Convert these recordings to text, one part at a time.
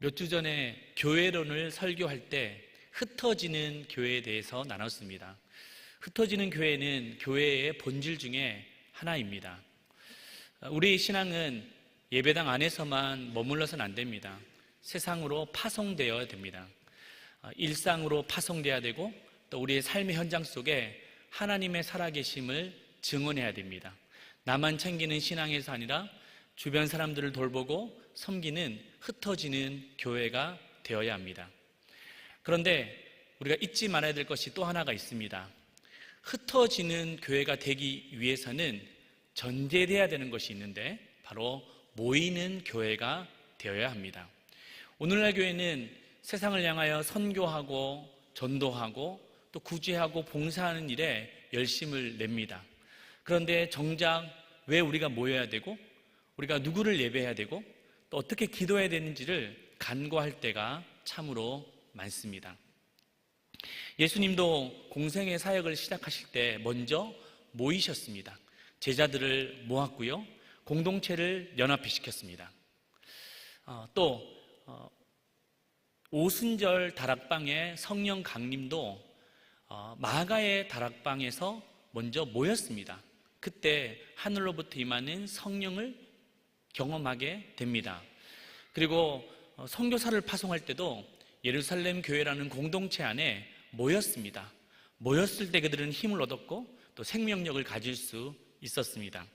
몇 주 전에 교회론을 설교할 때 흩어지는 교회에 대해서 나눴습니다. 흩어지는 교회는 교회의 본질 중에 하나입니다. 우리 신앙은 예배당 안에서만 머물러서는 안 됩니다. 세상으로 파송되어야 됩니다. 일상으로 파송돼야 되고 또 우리의 삶의 현장 속에 하나님의 살아계심을 증언해야 됩니다. 나만 챙기는 신앙에서 아니라 주변 사람들을 돌보고 섬기는 흩어지는 교회가 되어야 합니다. 그런데 우리가 잊지 말아야 될 것이 또 하나가 있습니다. 흩어지는 교회가 되기 위해서는 전제돼야 되는 것이 있는데 바로 모이는 교회가 되어야 합니다. 오늘날 교회는 세상을 향하여 선교하고 전도하고 또 구제하고 봉사하는 일에 열심을 냅니다. 그런데 정작 왜 우리가 모여야 되고 우리가 누구를 예배해야 되고 또 어떻게 기도해야 되는지를 간과할 때가 참으로 많습니다. 예수님도 공생의 사역을 시작하실 때 먼저 모이셨습니다. 제자들을 모았고요. 공동체를 연합시켰습니다. 어, 또 어, 오순절 다락방의 성령 강림도 어, 마가의 다락방에서 먼저 모였습니다. 그때 하늘로부터 임하는 성령을 경험하게 됩니다. 그리고 어, 선교사를 파송할 때도 예루살렘 교회라는 공동체 안에 모였습니다. 모였을 때 그들은 힘을 얻었고 또 생명력을 가질 수 있었습니다.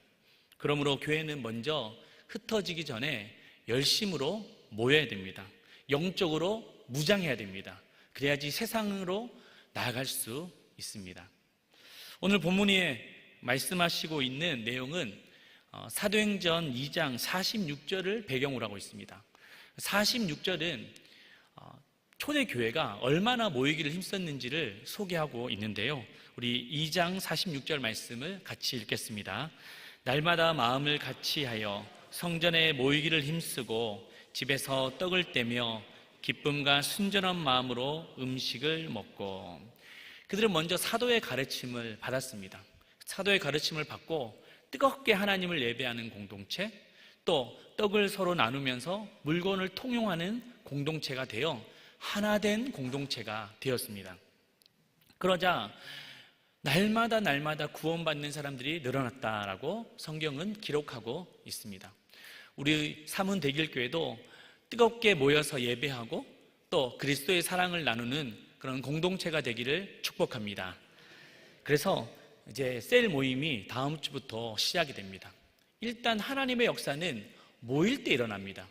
그러므로 교회는 먼저 흩어지기 전에 열심으로 모여야 됩니다. 영적으로 무장해야 됩니다. 그래야지 세상으로 나아갈 수 있습니다. 오늘 본문에 말씀하시고 있는 내용은 어, 사도행전 2장 46절을 배경으로 하고 있습니다. 46절은 어, 초대 교회가 얼마나 모이기를 힘썼는지를 소개하고 있는데요. 우리 2장 46절 말씀을 같이 읽겠습니다. 날마다 마음을 같이 하여 성전에 모이기를 힘쓰고 집에서 떡을 떼며 기쁨과 순전한 마음으로 음식을 먹고 그들은 먼저 사도의 가르침을 받았습니다. 사도의 가르침을 받고 뜨겁게 하나님을 예배하는 공동체 또 떡을 서로 나누면서 물건을 통용하는 공동체가 되어 하나 된 공동체가 되었습니다. 그러자 날마다 날마다 구원받는 사람들이 늘어났다라고 성경은 기록하고 있습니다. 우리 삼은 대길교회도 뜨겁게 모여서 예배하고 또 그리스도의 사랑을 나누는 그런 공동체가 되기를 축복합니다. 그래서 이제 셀 모임이 다음 주부터 시작이 됩니다. 일단 하나님의 역사는 모일 때 일어납니다.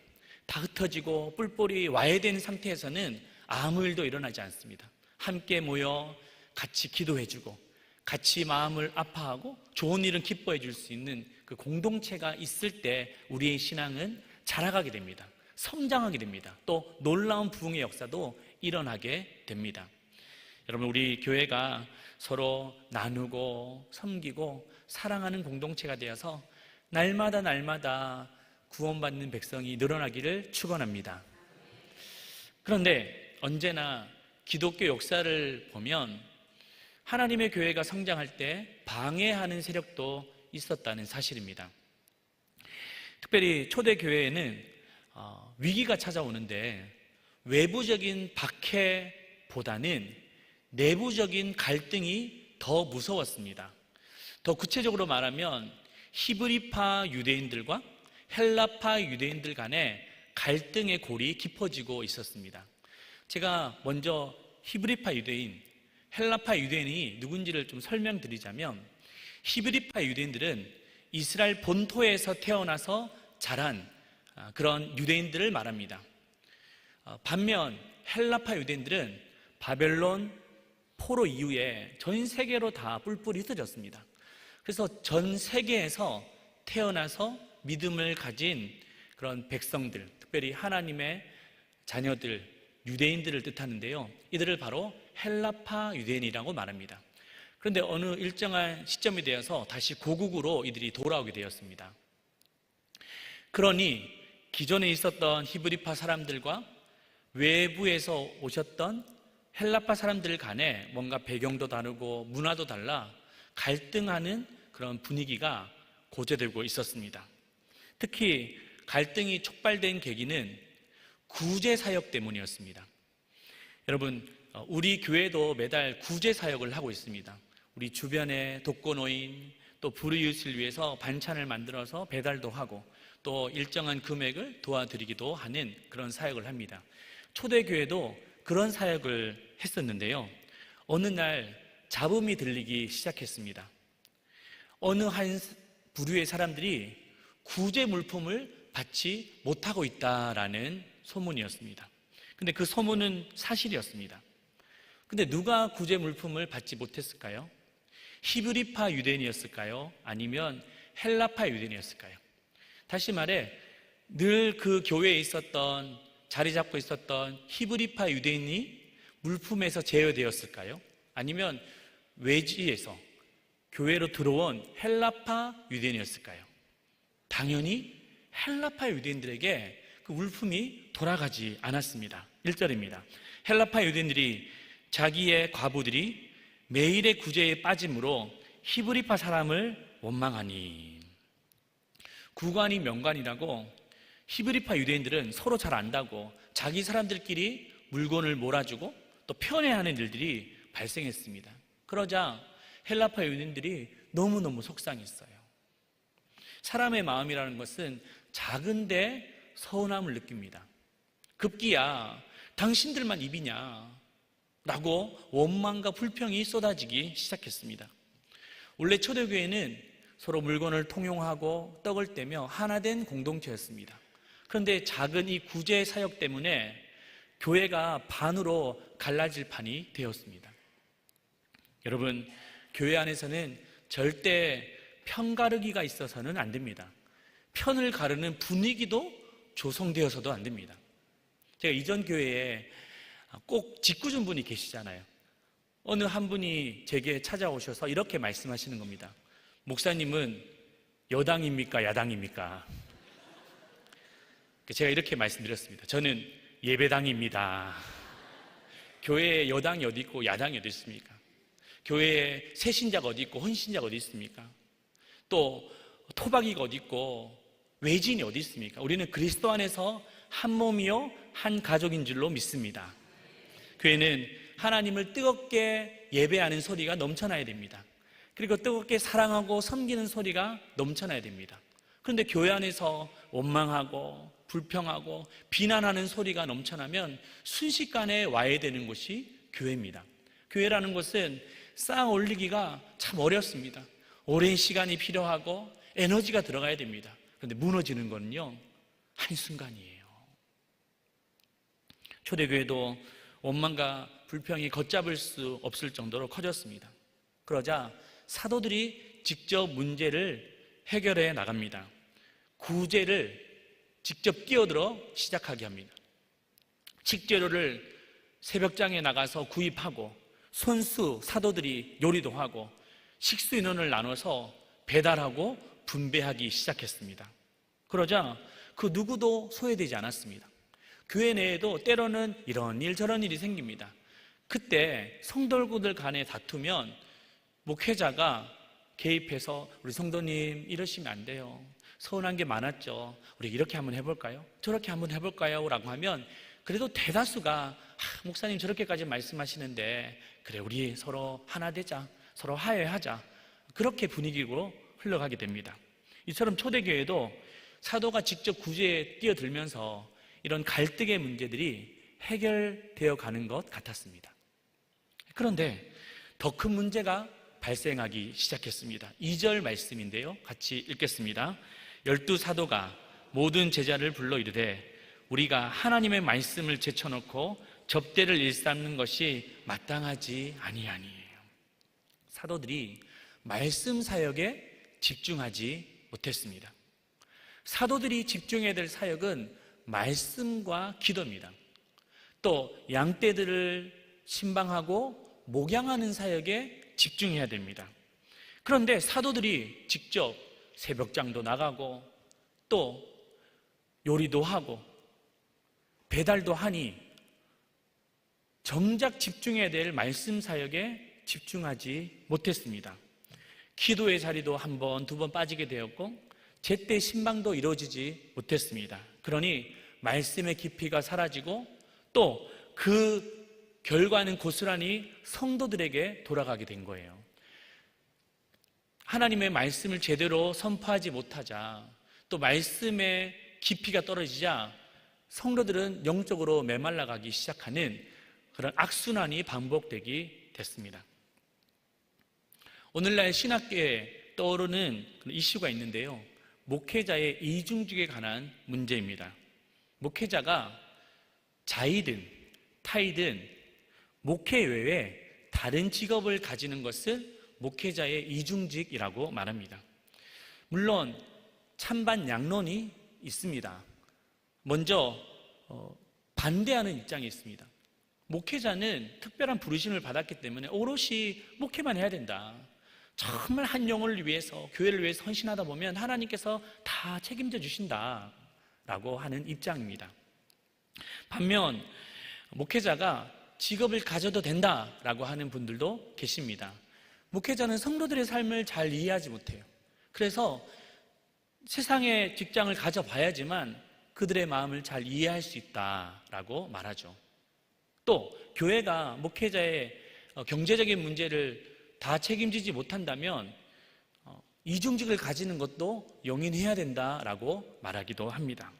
다 흩어지고 뿔뿔이 와해된 상태에서는 아무 일도 일어나지 않습니다. 함께 모여 같이 기도해주고 같이 마음을 아파하고 좋은 일은 기뻐해 줄 수 있는 그 공동체가 있을 때 우리의 신앙은 자라가게 됩니다. 성장하게 됩니다. 또 놀라운 부흥의 역사도 일어나게 됩니다. 여러분, 우리 교회가 서로 나누고 섬기고 사랑하는 공동체가 되어서 날마다 날마다 구원받는 백성이 늘어나기를 축원합니다. 그런데 언제나 기독교 역사를 보면 하나님의 교회가 성장할 때 방해하는 세력도 있었다는 사실입니다. 특별히 초대 교회에는 어, 위기가 찾아오는데 외부적인 박해보다는 내부적인 갈등이 더 무서웠습니다. 더 구체적으로 말하면 히브리파 유대인들과 헬라파 유대인들 간의 갈등의 골이 깊어지고 있었습니다. 제가 먼저 히브리파 유대인, 헬라파 유대인이 누군지를 좀 설명드리자면 히브리파 유대인들은 이스라엘 본토에서 태어나서 자란 아, 그런 유대인들을 말합니다. 어, 반면 헬라파 유대인들은 바벨론 포로 이후에 전 세계로 다 뿔뿔이 흩어졌습니다. 그래서 전 세계에서 태어나서 믿음을 가진 그런 백성들, 특별히 하나님의 자녀들, 유대인들을 뜻하는데요. 이들을 바로 헬라파 유대인이라고 말합니다. 그런데 어느 일정한 시점이 되어서 다시 고국으로 이들이 돌아오게 되었습니다. 그러니 기존에 있었던 히브리파 사람들과 외부에서 오셨던 헬라파 사람들 간에 뭔가 배경도 다르고 문화도 달라 갈등하는 그런 분위기가 고조되고 있었습니다. 특히 갈등이 촉발된 계기는 구제 사역 때문이었습니다. 여러분, 어, 우리 교회도 매달 구제 사역을 하고 있습니다. 우리 주변의 독거노인 또 불이웃을 위해서 반찬을 만들어서 배달도 하고 또 일정한 금액을 도와드리기도 하는 그런 사역을 합니다. 초대교회도 그런 사역을 했었는데요. 어느 날 잡음이 들리기 시작했습니다. 어느 한 부류의 사람들이 구제 물품을 받지 못하고 있다라는 소문이었습니다. 근데 그 소문은 사실이었습니다. 근데 누가 구제 물품을 받지 못했을까요? 히브리파 유대인이었을까요? 아니면 헬라파 유대인이었을까요? 다시 말해 늘 그 교회에 있었던 자리 잡고 있었던 히브리파 유대인이 물품에서 제어되었을까요? 아니면 외지에서 교회로 들어온 헬라파 유대인이었을까요? 당연히 헬라파 유대인들에게 그 물품이 돌아가지 않았습니다. 1절입니다. 헬라파 유대인들이 자기의 과부들이 매일의 구제에 빠짐으로 히브리파 사람을 원망하니 구관이 명관이라고 히브리파 유대인들은 서로 잘 안다고 자기 사람들끼리 물건을 몰아주고 또 편애하는 일들이 발생했습니다. 그러자 헬라파 유대인들이 너무너무 속상했어요. 사람의 마음이라는 것은 작은데 서운함을 느낍니다. 급기야 당신들만 입이냐 라고 원망과 불평이 쏟아지기 시작했습니다. 원래 초대교회는 서로 물건을 통용하고 떡을 떼며 하나된 공동체였습니다. 그런데 작은 이 구제 사역 때문에 교회가 반으로 갈라질 판이 되었습니다. 여러분, 교회 안에서는 절대 편 가르기가 있어서는 안 됩니다. 편을 가르는 분위기도 조성되어서도 안 됩니다. 제가 이전 교회에 꼭 짓궂은 분이 계시잖아요. 어느 한 분이 제게 찾아오셔서 이렇게 말씀하시는 겁니다. 목사님은 여당입니까? 야당입니까? 제가 이렇게 말씀드렸습니다. 저는 예배당입니다. 교회에 여당이 어디 있고 야당이 어디 있습니까? 교회에 새신자가 어디 있고 헌신자가 어디 있습니까? 또 토박이가 어디 있고 외진이 어디 있습니까? 우리는 그리스도 안에서 한 몸이요 한 가족인 줄로 믿습니다. 교회는 하나님을 뜨겁게 예배하는 소리가 넘쳐나야 됩니다. 그리고 뜨겁게 사랑하고 섬기는 소리가 넘쳐나야 됩니다. 그런데 교회 안에서 원망하고 불평하고 비난하는 소리가 넘쳐나면 순식간에 와야 되는 곳이 교회입니다. 교회라는 것은 쌓아 올리기가 참 어렵습니다. 오랜 시간이 필요하고 에너지가 들어가야 됩니다. 그런데 무너지는 거는요, 한순간이에요. 초대교회도 원망과 불평이 걷잡을 수 없을 정도로 커졌습니다. 그러자 사도들이 직접 문제를 해결해 나갑니다. 구제를 직접 끼어들어 시작하게 합니다. 식재료를 새벽장에 나가서 구입하고 손수 사도들이 요리도 하고 식수 인원을 나눠서 배달하고 분배하기 시작했습니다. 그러자 그 누구도 소외되지 않았습니다. 교회 내에도 때로는 이런 일 저런 일이 생깁니다. 그때 성돌구들 간에 다투면 목회자가 개입해서 우리 성도님 이러시면 안 돼요. 서운한 게 많았죠. 우리 이렇게 한번 해볼까요? 저렇게 한번 해볼까요? 라고 하면 그래도 대다수가 아, 목사님 저렇게까지 말씀하시는데 그래 우리 서로 하나 되자 서로 화해하자 그렇게 분위기로 흘러가게 됩니다. 이처럼 초대교회도 사도가 직접 구제에 뛰어들면서 이런 갈등의 문제들이 해결되어 가는 것 같았습니다. 그런데 더 큰 문제가 발생하기 시작했습니다. 2절 말씀인데요. 같이 읽겠습니다. 열두 사도가 모든 제자를 불러 이르되 우리가 하나님의 말씀을 제쳐놓고 접대를 일삼는 것이 마땅하지 아니하니에요. 사도들이 말씀 사역에 집중하지 못했습니다. 사도들이 집중해야 될 사역은 말씀과 기도입니다. 또 양떼들을 신방하고 목양하는 사역에 집중해야 됩니다. 그런데 사도들이 직접 새벽장도 나가고 또 요리도 하고 배달도 하니 정작 집중해야 될 말씀 사역에 집중하지 못했습니다. 기도의 자리도 한 번, 두 번 빠지게 되었고, 제때 신방도 이루어지지 못했습니다. 그러니 말씀의 깊이가 사라지고 또 그 결과는 고스란히 성도들에게 돌아가게 된 거예요. 하나님의 말씀을 제대로 선포하지 못하자 또 말씀의 깊이가 떨어지자 성도들은 영적으로 메말라가기 시작하는 그런 악순환이 반복되기 됐습니다. 오늘날 신학계에 떠오르는 이슈가 있는데요. 목회자의 이중직에 관한 문제입니다. 목회자가 자이든 타이든 목회 외에 다른 직업을 가지는 것을 목회자의 이중직이라고 말합니다. 물론 찬반 양론이 있습니다. 먼저 어, 반대하는 입장이 있습니다. 목회자는 특별한 부르심을 받았기 때문에 오롯이 목회만 해야 된다. 정말 한 영혼을 위해서 교회를 위해서 헌신하다 보면 하나님께서 다 책임져 주신다 라고 하는 입장입니다. 반면 목회자가 직업을 가져도 된다라고 하는 분들도 계십니다. 목회자는 성도들의 삶을 잘 이해하지 못해요. 그래서 세상의 직장을 가져봐야지만 그들의 마음을 잘 이해할 수 있다라고 말하죠. 또 교회가 목회자의 어, 경제적인 문제를 다 책임지지 못한다면 어, 이중직을 가지는 것도 용인해야 된다라고 말하기도 합니다.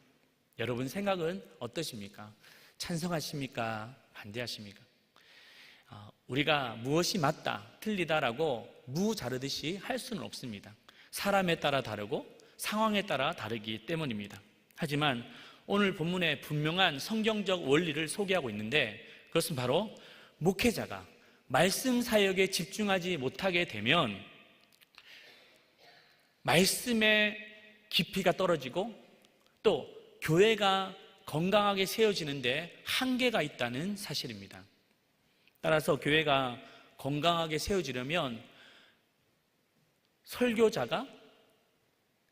여러분 생각은 어떠십니까? 찬성하십니까? 반대하십니까? 어, 우리가 무엇이 맞다, 틀리다라고 무 자르듯이 할 수는 없습니다. 사람에 따라 다르고 상황에 따라 다르기 때문입니다. 하지만 오늘 본문에 분명한 성경적 원리를 소개하고 있는데 그것은 바로 목회자가 말씀 사역에 집중하지 못하게 되면 말씀의 깊이가 떨어지고 또 교회가 건강하게 세워지는데 한계가 있다는 사실입니다. 따라서 교회가 건강하게 세워지려면 설교자가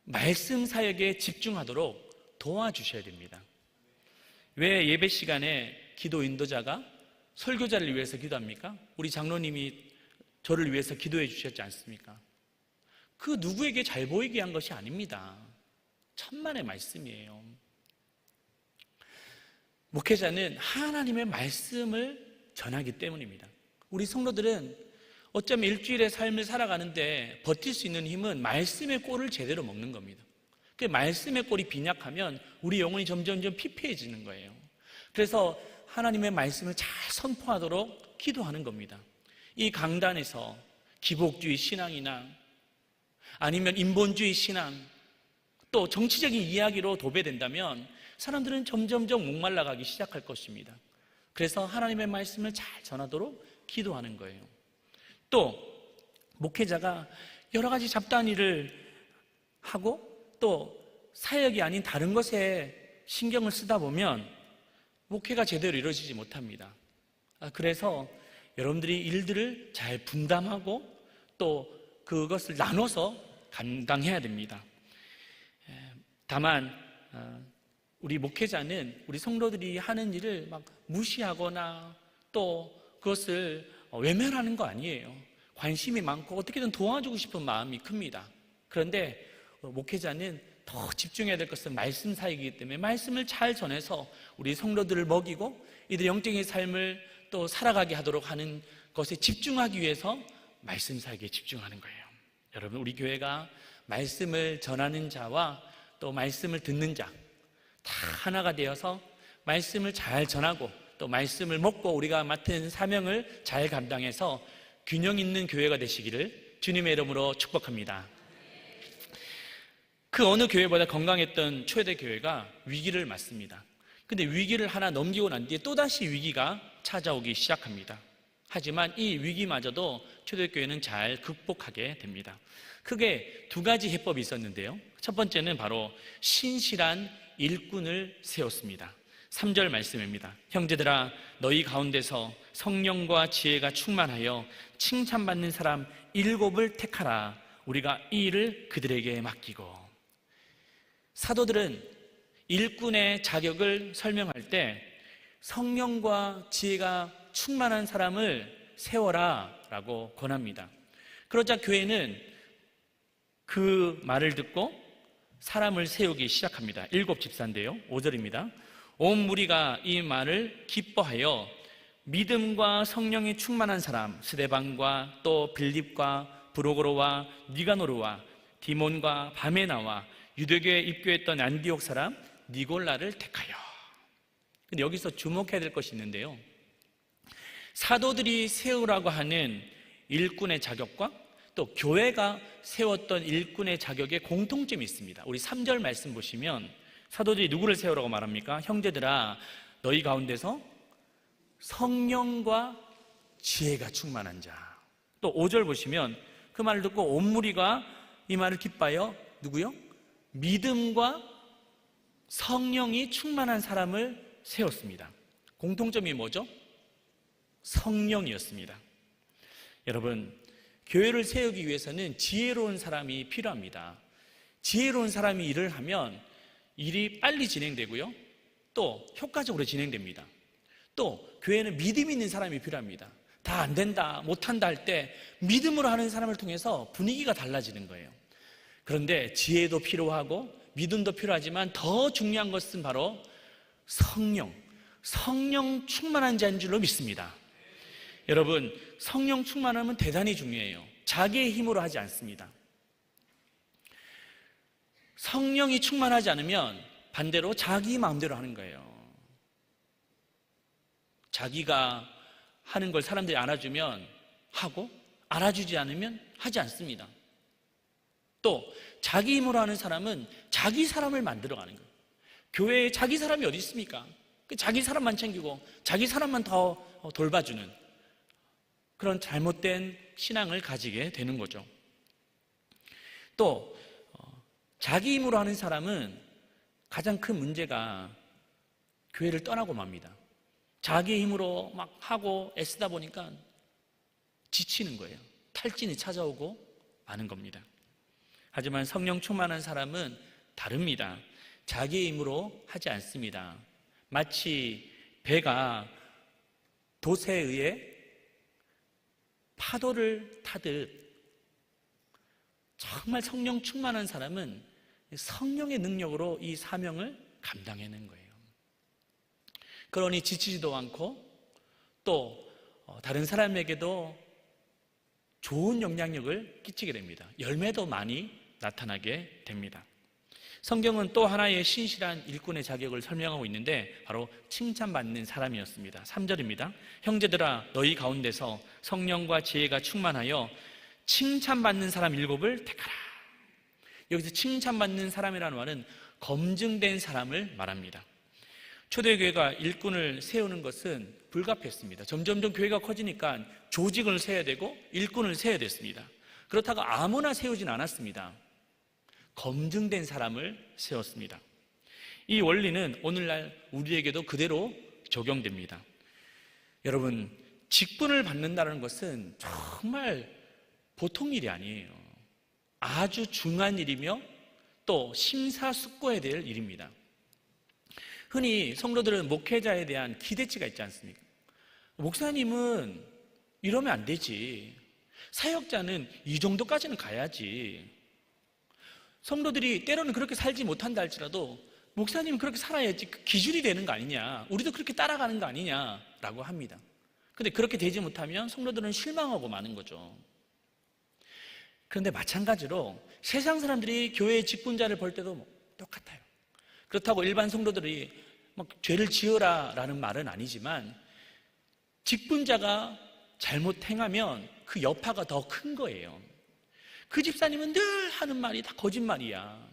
말씀 사역에 집중하도록 도와주셔야 됩니다. 왜 예배 시간에 기도 인도자가 설교자를 위해서 기도합니까? 우리 장로님이 저를 위해서 기도해 주셨지 않습니까? 그 누구에게 잘 보이게 한 것이 아닙니다. 천만의 말씀이에요. 목회자는 하나님의 말씀을 전하기 때문입니다. 우리 성도들은 어쩌면 일주일의 삶을 살아가는데 버틸 수 있는 힘은 말씀의 꼴을 제대로 먹는 겁니다. 그 말씀의 꼴이 빈약하면 우리 영혼이 점점점 피폐해지는 거예요. 그래서 하나님의 말씀을 잘 선포하도록 기도하는 겁니다. 이 강단에서 기복주의 신앙이나 아니면 인본주의 신앙 또 정치적인 이야기로 도배된다면 사람들은 점점점 목말라가기 시작할 것입니다. 그래서 하나님의 말씀을 잘 전하도록 기도하는 거예요. 또 목회자가 여러 가지 잡다한 일을 하고 또 사역이 아닌 다른 것에 신경을 쓰다 보면 목회가 제대로 이루어지지 못합니다. 아, 그래서 여러분들이 일들을 잘 분담하고 또 그것을 나눠서 감당해야 됩니다. 다만 어, 우리 목회자는 우리 성도들이 하는 일을 막 무시하거나 또 그것을 외면하는 거 아니에요. 관심이 많고 어떻게든 도와주고 싶은 마음이 큽니다. 그런데 목회자는 더 집중해야 될 것은 말씀 사역이기 때문에 말씀을 잘 전해서 우리 성도들을 먹이고 이들 영적인 삶을 또 살아가게 하도록 하는 것에 집중하기 위해서 말씀 사역에 집중하는 거예요. 여러분, 우리 교회가 말씀을 전하는 자와 또 말씀을 듣는 자, 다 하나가 되어서 말씀을 잘 전하고 또 말씀을 먹고 우리가 맡은 사명을 잘 감당해서 균형 있는 교회가 되시기를 주님의 이름으로 축복합니다. 그 어느 교회보다 건강했던 초대 교회가 위기를 맞습니다. 근데 위기를 하나 넘기고 난 뒤에 또다시 위기가 찾아오기 시작합니다. 하지만 이 위기마저도 초대교회는 잘 극복하게 됩니다. 크게 두 가지 해법이 있었는데요. 첫 번째는 바로 신실한 일꾼을 세웠습니다. 3절 말씀입니다. 형제들아 너희 가운데서 성령과 지혜가 충만하여 칭찬받는 사람 일곱을 택하라. 우리가 이 일을 그들에게 맡기고 사도들은 일꾼의 자격을 설명할 때 성령과 지혜가 충만한 사람을 세워라 라고 권합니다. 그러자 교회는 그 말을 듣고 사람을 세우기 시작합니다. 일곱 집사인데요. 5절입니다. 온 무리가 이 말을 기뻐하여 믿음과 성령이 충만한 사람 스데반과 또 빌립과 브로고로와 니가노르와 디몬과 바메나와 유대교에 입교했던 안디옥 사람 니골라를 택하여 근데 여기서 주목해야 될 것이 있는데요. 사도들이 세우라고 하는 일꾼의 자격과 또 교회가 세웠던 일꾼의 자격에 공통점이 있습니다. 우리 3절 말씀 보시면 사도들이 누구를 세우라고 말합니까? 형제들아 너희 가운데서 성령과 지혜가 충만한 자. 또 5절 보시면 그 말을 듣고 온 무리가 이 말을 기뻐하여 누구요? 믿음과 성령이 충만한 사람을 세웠습니다. 공통점이 뭐죠? 성령이었습니다. 여러분, 교회를 세우기 위해서는 지혜로운 사람이 필요합니다. 지혜로운 사람이 일을 하면 일이 빨리 진행되고요. 또 효과적으로 진행됩니다. 또 교회는 믿음 있는 사람이 필요합니다. 다 안 된다, 못 한다 할 때 믿음으로 하는 사람을 통해서 분위기가 달라지는 거예요. 그런데 지혜도 필요하고 믿음도 필요하지만 더 중요한 것은 바로 성령, 성령 충만한 자인 줄로 믿습니다. 여러분, 성령 충만함은 대단히 중요해요. 자기의 힘으로 하지 않습니다. 성령이 충만하지 않으면 반대로 자기 마음대로 하는 거예요. 자기가 하는 걸 사람들이 알아주면 하고 알아주지 않으면 하지 않습니다. 또 자기 힘으로 하는 사람은 자기 사람을 만들어 가는 거예요. 교회에 자기 사람이 어디 있습니까? 그 자기 사람만 챙기고 자기 사람만 더 돌봐주는 그런 잘못된 신앙을 가지게 되는 거죠. 또 어, 자기 힘으로 하는 사람은 가장 큰 문제가 교회를 떠나고 맙니다. 자기 힘으로 막 하고 애쓰다 보니까 지치는 거예요. 탈진이 찾아오고 마는 겁니다. 하지만 성령 충만한 사람은 다릅니다. 자기 힘으로 하지 않습니다. 마치 배가 도세에 의해 파도를 타듯 정말 성령 충만한 사람은 성령의 능력으로 이 사명을 감당해낸 거예요. 그러니 지치지도 않고 또 어, 다른 사람에게도 좋은 영향력을 끼치게 됩니다. 열매도 많이 나타나게 됩니다. 성경은 또 하나의 신실한 일꾼의 자격을 설명하고 있는데 바로 칭찬받는 사람이었습니다. 3절입니다. 형제들아 너희 가운데서 성령과 지혜가 충만하여 칭찬받는 사람 일곱을 택하라. 여기서 칭찬받는 사람이라는 말은 검증된 사람을 말합니다. 초대교회가 일꾼을 세우는 것은 불가피했습니다. 점점점 교회가 커지니까 조직을 세야 되고 일꾼을 세야 됐습니다. 그렇다고 아무나 세우진 않았습니다. 검증된 사람을 세웠습니다. 이 원리는 오늘날 우리에게도 그대로 적용됩니다. 여러분, 직분을 받는다는 것은 정말 보통 일이 아니에요. 아주 중요한 일이며 또 심사숙고해야 될 일입니다. 흔히 성도들은 목회자에 대한 기대치가 있지 않습니까? 목사님은 이러면 안 되지. 사역자는 이 정도까지는 가야지. 성도들이 때로는 그렇게 살지 못한다 할지라도 목사님은 그렇게 살아야지 그 기준이 되는 거 아니냐. 우리도 그렇게 따라가는 거 아니냐라고 합니다. 근데 그렇게 되지 못하면 성도들은 실망하고 마는 거죠. 그런데 마찬가지로 세상 사람들이 교회의 직분자를 볼 때도 뭐 똑같아요. 그렇다고 일반 성도들이 막 죄를 지어라 라는 말은 아니지만 직분자가 잘못 행하면 그 여파가 더 큰 거예요. 그 집사님은 늘 하는 말이 다 거짓말이야.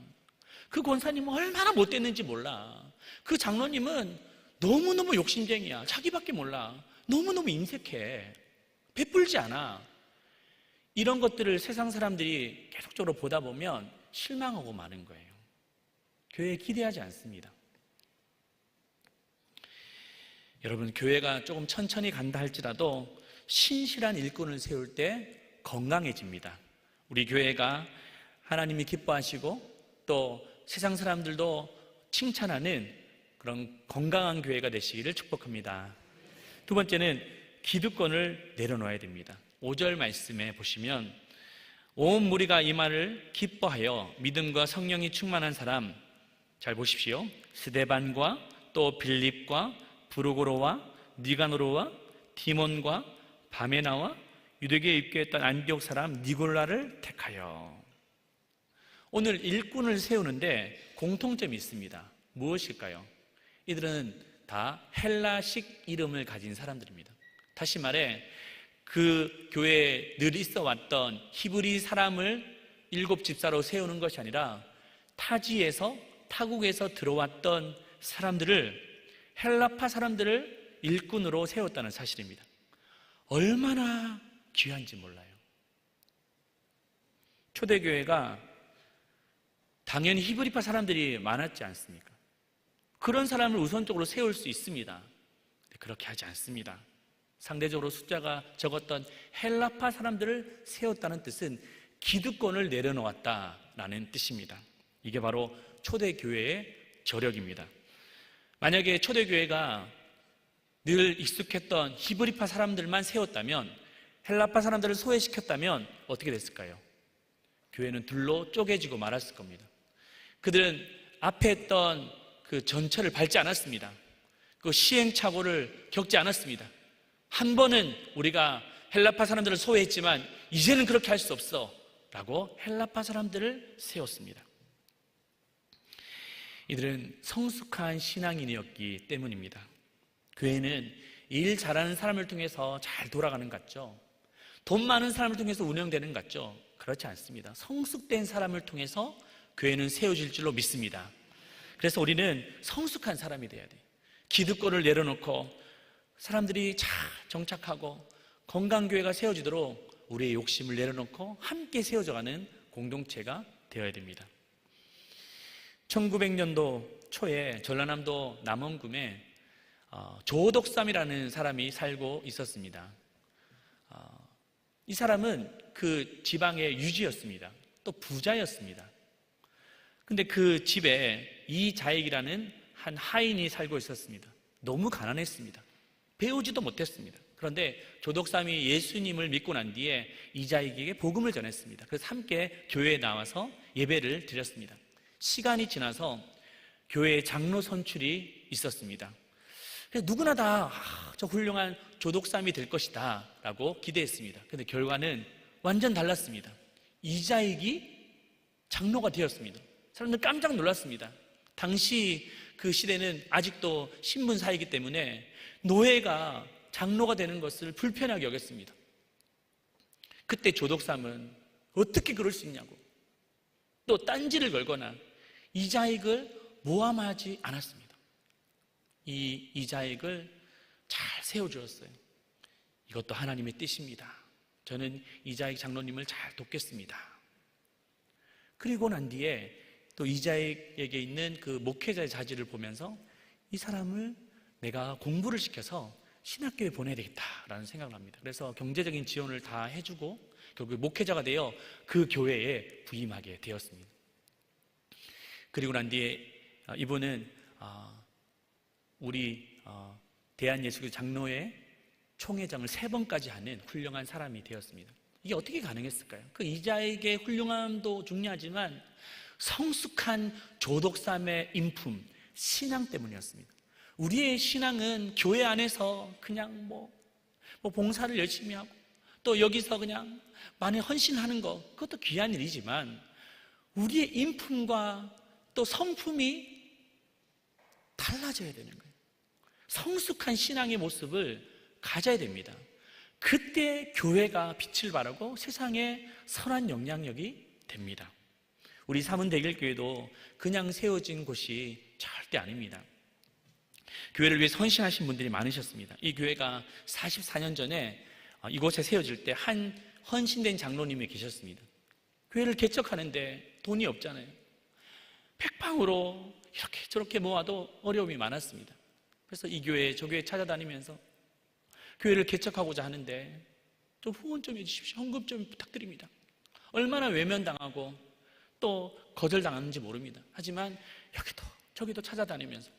그 권사님은 얼마나 못됐는지 몰라. 그 장로님은 너무너무 욕심쟁이야. 자기밖에 몰라. 너무너무 인색해. 베풀지 않아. 이런 것들을 세상 사람들이 계속적으로 보다 보면 실망하고 마는 거예요. 교회에 기대하지 않습니다. 여러분, 교회가 조금 천천히 간다 할지라도 신실한 일꾼을 세울 때 건강해집니다. 우리 교회가 하나님이 기뻐하시고 또 세상 사람들도 칭찬하는 그런 건강한 교회가 되시기를 축복합니다. 두 번째는 기득권을 내려놓아야 됩니다. 5절 말씀에 보시면 온 무리가 이 말을 기뻐하여 믿음과 성령이 충만한 사람 잘 보십시오. 스데반과 또 빌립과 브루고로와 니가노로와 디몬과 바메나와 유대교에 입교했던 안디옥 사람 니골라를 택하여 오늘 일꾼을 세우는데 공통점이 있습니다. 무엇일까요? 이들은 다 헬라식 이름을 가진 사람들입니다. 다시 말해 그 교회에 늘 있어 왔던 히브리 사람을 일곱 집사로 세우는 것이 아니라 타지에서 타국에서 들어왔던 사람들을 헬라파 사람들을 일꾼으로 세웠다는 사실입니다. 얼마나 귀한지 몰라요. 초대교회가 당연히 히브리파 사람들이 많았지 않습니까? 그런 사람을 우선적으로 세울 수 있습니다. 그렇게 하지 않습니다. 상대적으로 숫자가 적었던 헬라파 사람들을 세웠다는 뜻은 기득권을 내려놓았다라는 뜻입니다. 이게 바로 초대교회의 저력입니다. 만약에 초대교회가 늘 익숙했던 히브리파 사람들만 세웠다면 헬라파 사람들을 소외시켰다면 어떻게 됐을까요? 교회는 둘로 쪼개지고 말았을 겁니다. 그들은 앞에 했던 그 전철을 밟지 않았습니다. 그 시행착오를 겪지 않았습니다. 한 번은 우리가 헬라파 사람들을 소외했지만 이제는 그렇게 할 수 없어. 라고 헬라파 사람들을 세웠습니다. 이들은 성숙한 신앙인이었기 때문입니다. 교회는 일 잘하는 사람을 통해서 잘 돌아가는 것 같죠? 돈 많은 사람을 통해서 운영되는 것 같죠? 그렇지 않습니다. 성숙된 사람을 통해서 교회는 세워질 줄로 믿습니다. 그래서 우리는 성숙한 사람이 돼야 돼요. 기득권을 내려놓고 사람들이 잘 정착하고 건강교회가 세워지도록 우리의 욕심을 내려놓고 함께 세워져가는 공동체가 되어야 됩니다. 1900년도 초에 전라남도 남원군에 어, 조덕삼이라는 사람이 살고 있었습니다. 어, 이 사람은 그 지방의 유지였습니다. 또 부자였습니다. 근데 그 집에 이자익이라는 한 하인이 살고 있었습니다. 너무 가난했습니다. 배우지도 못했습니다. 그런데 조덕삼이 예수님을 믿고 난 뒤에 이자익에게 복음을 전했습니다. 그래서 함께 교회에 나와서 예배를 드렸습니다. 시간이 지나서 교회에 장로 선출이 있었습니다. 누구나 다저 아, 훌륭한 조독삼이 될 것이다 라고 기대했습니다. 그런데 결과는 완전 달랐습니다. 이자익이 장로가 되었습니다. 사람들 깜짝 놀랐습니다. 당시 그 시대는 아직도 신분사이기 때문에 노예가 장로가 되는 것을 불편하게 여겼습니다. 그때 조독삼은 어떻게 그럴 수 있냐고 또 딴지를 걸거나 이자익을 모함하지 않았습니다. 이 이자익을 잘 세워주었어요. 이것도 하나님의 뜻입니다. 저는 이자익 장로님을 잘 돕겠습니다. 그리고 난 뒤에 또 이자익에게 있는 그 목회자의 자질을 보면서 이 사람을 내가 공부를 시켜서 신학교에 보내야 되겠다라는 생각을 합니다. 그래서 경제적인 지원을 다 해주고 결국 목회자가 되어 그 교회에 부임하게 되었습니다. 그리고 난 뒤에 아, 이분은 아, 우리 어, 대한예수교 장로회 총회장을 세 번까지 하는 훌륭한 사람이 되었습니다. 이게 어떻게 가능했을까요? 그 이자에게 훌륭함도 중요하지만 성숙한 조독삼의 인품, 신앙 때문이었습니다. 우리의 신앙은 교회 안에서 그냥 뭐, 뭐 봉사를 열심히 하고 또 여기서 그냥 많이 헌신하는 것, 그것도 귀한 일이지만 우리의 인품과 또 성품이 달라져야 되는 거예요. 성숙한 신앙의 모습을 가져야 됩니다. 그때 교회가 빛을 발하고 세상에 선한 영향력이 됩니다. 우리 삼은대길교회도 그냥 세워진 곳이 절대 아닙니다. 교회를 위해 선신하신 분들이 많으셨습니다. 이 교회가 44년 전에 이곳에 세워질 때 한 헌신된 장로님이 계셨습니다. 교회를 개척하는데 돈이 없잖아요. 팩방으로 이렇게 저렇게 모아도 어려움이 많았습니다. 그래서 이 교회, 저 교회 찾아다니면서 교회를 개척하고자 하는데 좀 후원 좀 해주십시오. 헌금 좀 부탁드립니다. 얼마나 외면당하고 또 거절당하는지 모릅니다. 하지만 여기도 저기도 찾아다니면서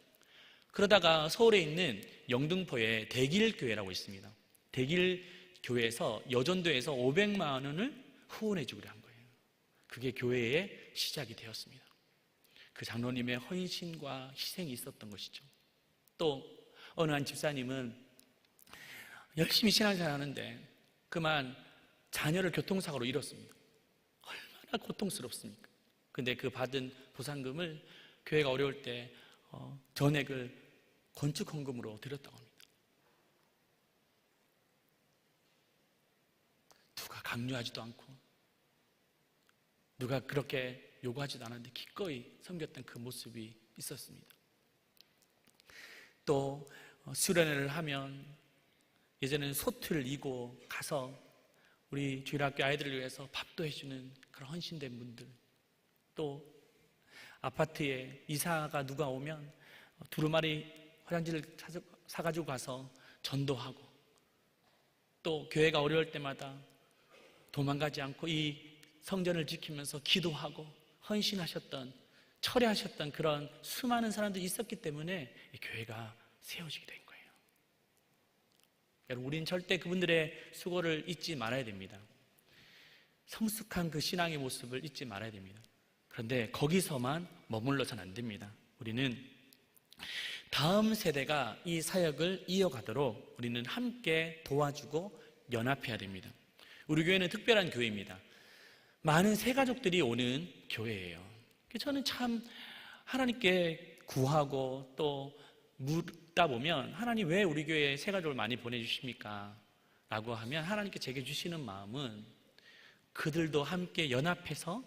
그러다가 서울에 있는 영등포에 대길교회라고 있습니다. 대길교회에서 여전도에서 500만 원을 후원해 주기로 한 거예요. 그게 교회의 시작이 되었습니다. 그 장로님의 헌신과 희생이 있었던 것이죠. 또 어느 한 집사님은 열심히 신앙생활 하는데 그만 자녀를 교통사고로 잃었습니다. 얼마나 고통스럽습니까? 근데 그 받은 보상금을 교회가 어려울 때 어, 전액을 건축 헌금으로 드렸다고 합니다. 누가 강요하지도 않고 누가 그렇게 요구하지도 않았는데 기꺼이 섬겼던 그 모습이 있었습니다. 또 어, 수련회를 하면 예전에는 소투를 이고 가서 우리 주일학교 아이들을 위해서 밥도 해주는 그런 헌신된 분들 또 아파트에 이사가 누가 오면 두루마리 화장지를 사가지고 가서 전도하고 또 교회가 어려울 때마다 도망가지 않고 이 성전을 지키면서 기도하고 헌신하셨던 철회하셨던 그런 수많은 사람들이 있었기 때문에 이 교회가 세워지게 된 거예요. 여러분, 우리는 절대 그분들의 수고를 잊지 말아야 됩니다. 성숙한 그 신앙의 모습을 잊지 말아야 됩니다. 그런데 거기서만 머물러서는 안 됩니다. 우리는 다음 세대가 이 사역을 이어가도록 우리는 함께 도와주고 연합해야 됩니다. 우리 교회는 특별한 교회입니다. 많은 새 가족들이 오는 교회예요. 저는 참 하나님께 구하고 또 묻다 보면 하나님 왜 우리 교회에 새 가족을 많이 보내주십니까? 라고 하면 하나님께 제게 주시는 마음은 그들도 함께 연합해서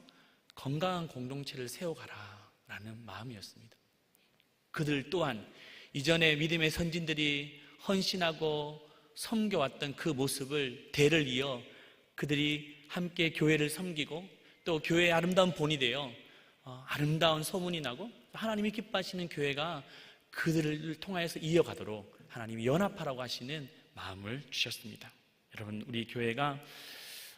건강한 공동체를 세워가라 라는 마음이었습니다. 그들 또한 이전에 믿음의 선진들이 헌신하고 섬겨왔던 그 모습을 대를 이어 그들이 함께 교회를 섬기고 또 교회의 아름다운 본이 되어 어, 아름다운 소문이 나고 하나님이 기뻐하시는 교회가 그들을 통하여서 이어가도록 하나님이 연합하라고 하시는 마음을 주셨습니다. 여러분 우리 교회가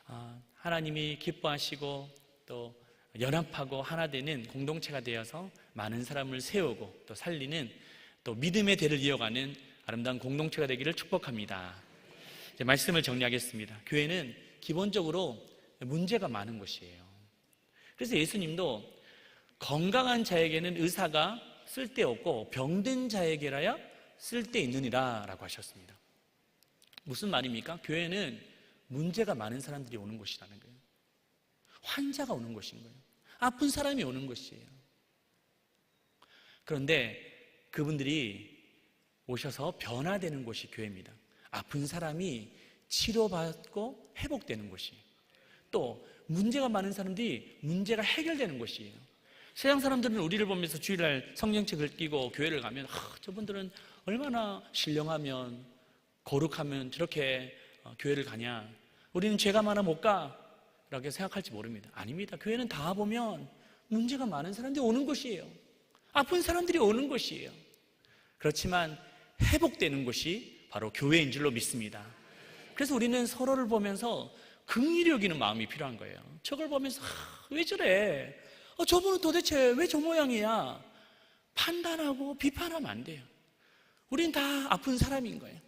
어, 하나님이 기뻐하시고 또 연합하고 하나 되는 공동체가 되어서 많은 사람을 세우고 또 살리는 또 믿음의 대를 이어가는 아름다운 공동체가 되기를 축복합니다. 이제 말씀을 정리하겠습니다. 교회는 기본적으로 문제가 많은 곳이에요. 그래서 예수님도 건강한 자에게는 의사가 쓸데없고 병든 자에게라야 쓸데있느니라 라고 하셨습니다. 무슨 말입니까? 교회는 문제가 많은 사람들이 오는 곳이라는 거예요. 환자가 오는 곳인 거예요. 아픈 사람이 오는 곳이에요. 그런데 그분들이 오셔서 변화되는 곳이 교회입니다. 아픈 사람이 치료받고 회복되는 곳이에요. 또 문제가 많은 사람들이 문제가 해결되는 곳이에요. 세상 사람들은 우리를 보면서 주일날 성경책을 끼고 교회를 가면 아, 저분들은 얼마나 신령하면 거룩하면 저렇게 어, 교회를 가냐. 우리는 죄가 많아 못 가. 라고 생각할지 모릅니다. 아닙니다. 교회는 다 보면 문제가 많은 사람들이 오는 곳이에요. 아픈 사람들이 오는 곳이에요. 그렇지만 회복되는 곳이 바로 교회인 줄로 믿습니다. 그래서 우리는 서로를 보면서 긍휼히 여기는 마음이 필요한 거예요. 저걸 보면서 아, 왜 저래? 어, 저분은 도대체 왜 저 모양이야? 판단하고 비판하면 안 돼요. 우린 다 아픈 사람인 거예요.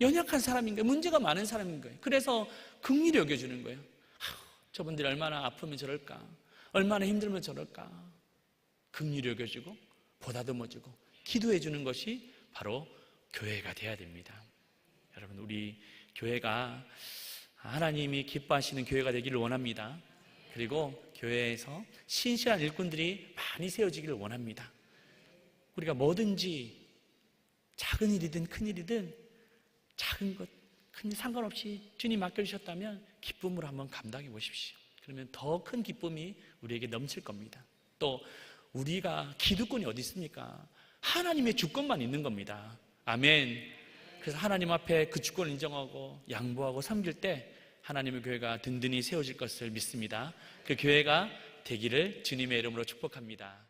연약한 사람인 거예요. 문제가 많은 사람인 거예요. 그래서 긍휼히 여겨주는 거예요. 아, 저분들이 얼마나 아프면 저럴까? 얼마나 힘들면 저럴까? 긍휼히 여겨주고 보다듬어주고 기도해 주는 것이 바로 교회가 돼야 됩니다. 여러분 우리 교회가 하나님이 기뻐하시는 교회가 되기를 원합니다. 그리고 교회에서 신실한 일꾼들이 많이 세워지기를 원합니다. 우리가 뭐든지 작은 일이든 큰 일이든 작은 것, 큰 일 상관없이 주님 맡겨주셨다면 기쁨으로 한번 감당해 보십시오. 그러면 더 큰 기쁨이 우리에게 넘칠 겁니다. 또 우리가 기득권이 어디 있습니까? 하나님의 주권만 있는 겁니다. 아멘. 그래서 하나님 앞에 그 주권을 인정하고 양보하고 섬길 때 하나님의 교회가 든든히 세워질 것을 믿습니다. 그 교회가 되기를 주님의 이름으로 축복합니다.